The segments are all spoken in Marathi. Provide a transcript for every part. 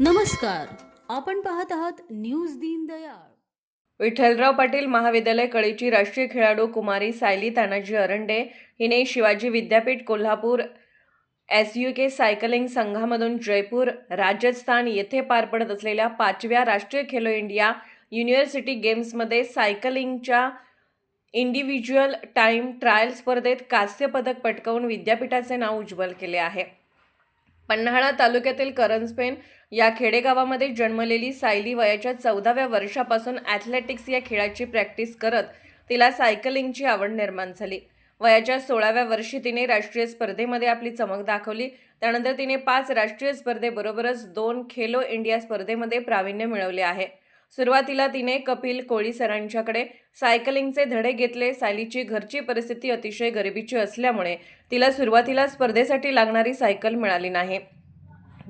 नमस्कार. आपण पाहत आहात न्यूज दीनदयाळ विठ्ठलराव पाटील महाविद्यालय कळीची राष्ट्रीय खेळाडू कुमारी सायली तानाजी अरंडे हिने शिवाजी विद्यापीठ Kolhapur S U K cycling संघामधून Jaipur Rajasthan येथे पार पडत असलेल्या पाचव्या राष्ट्रीय खेलो इंडिया युनिव्हर्सिटी गेम्समध्ये सायकलिंगच्या इंडिव्हिज्युअल टाईम ट्रायल स्पर्धेत कांस्य पदक पटकावून विद्यापीठाचे नाव उज्ज्वल केले आहे. पन्हाळा तालुक्यातील करंजपेन या खेडेगावामध्ये जन्मलेली सायली वयाच्या चौदाव्या वर्षापासून ॲथलेटिक्स या खेळाची प्रॅक्टिस करत तिला सायकलिंगची आवड निर्माण झाली. वयाच्या सोळाव्या वर्षी तिने राष्ट्रीय स्पर्धेमध्ये आपली चमक दाखवली. त्यानंतर तिने पाच राष्ट्रीय स्पर्धेबरोबरच दोन खेलो इंडिया स्पर्धेमध्ये प्रावीण्य मिळवले आहे. सुरुवातीला तिने कपिल कोळी सरांच्याकडे सायकलिंगचे धडे घेतले. सायलीची घरची परिस्थिती अतिशय गरिबीची असल्यामुळे तिला सुरुवातीला स्पर्धेसाठी लागणारी सायकल मिळाली नाही.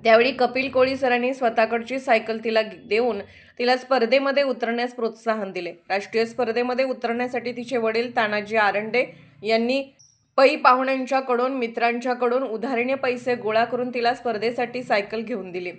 त्यावेळी कपिल कोळी सरांनी स्वतःकडची सायकल तिला देऊन तिला स्पर्धेमध्ये उतरण्यास प्रोत्साहन दिले. राष्ट्रीय स्पर्धेमध्ये उतरण्यासाठी तिचे वडील तानाजी आरंडे यांनी पै पाहुण्यांच्याकडून मित्रांच्याकडून उधारीने पैसे गोळा करून तिला स्पर्धेसाठी सायकल घेऊन दिली.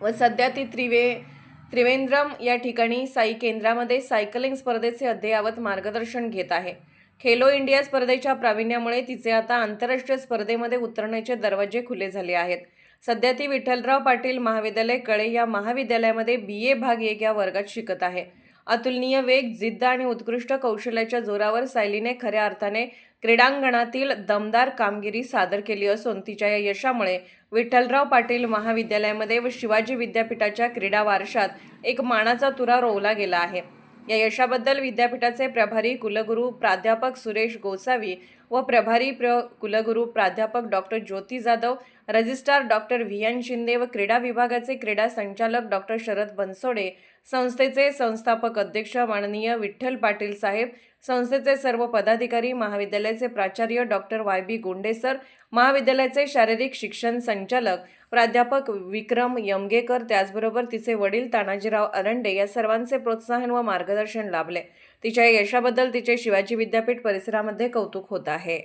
व सध्या ती त्रिवे त्रिवेंद्रम या ठिकाणी साई केंद्रामध्ये सायकलिंग स्पर्धेचे अद्ययावत मार्गदर्शन घेत आहे. खेलो इंडिया स्पर्धेच्या प्रावीण्यामुळे तिचे आता आंतरराष्ट्रीय स्पर्धेमध्ये उतरण्याचे दरवाजे खुले झाले आहेत. सध्या ती विठ्ठलराव पाटील महाविद्यालय कळे या महाविद्यालयामध्ये बी ए भाग एक या वर्गात शिकत आहे. अतुलनीय वेग जिद्द आणि उत्कृष्ट कौशल्याच्या जोरावर सायलीने खऱ्या अर्थाने क्रीडांगणातील दमदार कामगिरी सादर केली असून तिच्या या यशामुळे विठ्ठलराव पाटील महाविद्यालयामध्ये व शिवाजी विद्यापीठाच्या क्रीडा वारशात एक मानाचा तुरा रोवला गेला आहे. या यशाबद्दल विद्यापीठाचे प्रभारी कुलगुरू प्राध्यापक सुरेश गोसावी व प्रभारी प्र कुलगुरू प्राध्यापक doctor Jyoti Jadhav registrar doctor V N Shinde व क्रीडा विभागाचे क्रीडा संचालक डॉक्टर शरद बनसोडे संस्थेचे संस्थापक अध्यक्ष माननीय विठ्ठल पाटील साहेब संस्थेचे सर्व पदाधिकारी महाविद्यालयाचे प्राचार्य डॉक्टर वाय बी गोंडेसर महाविद्यालयाचे शारीरिक शिक्षण संचालक प्राध्यापक विक्रम यमगेकर त्याचबरोबर तिचे वडील तानाजीराव अरंडे या सर्वांचे प्रोत्साहन व मार्गदर्शन लाभले. तिच्या यशाबद्दल तिचे शिवाजी विद्यापीठ परिसरामध्ये कौतुक होत आहे.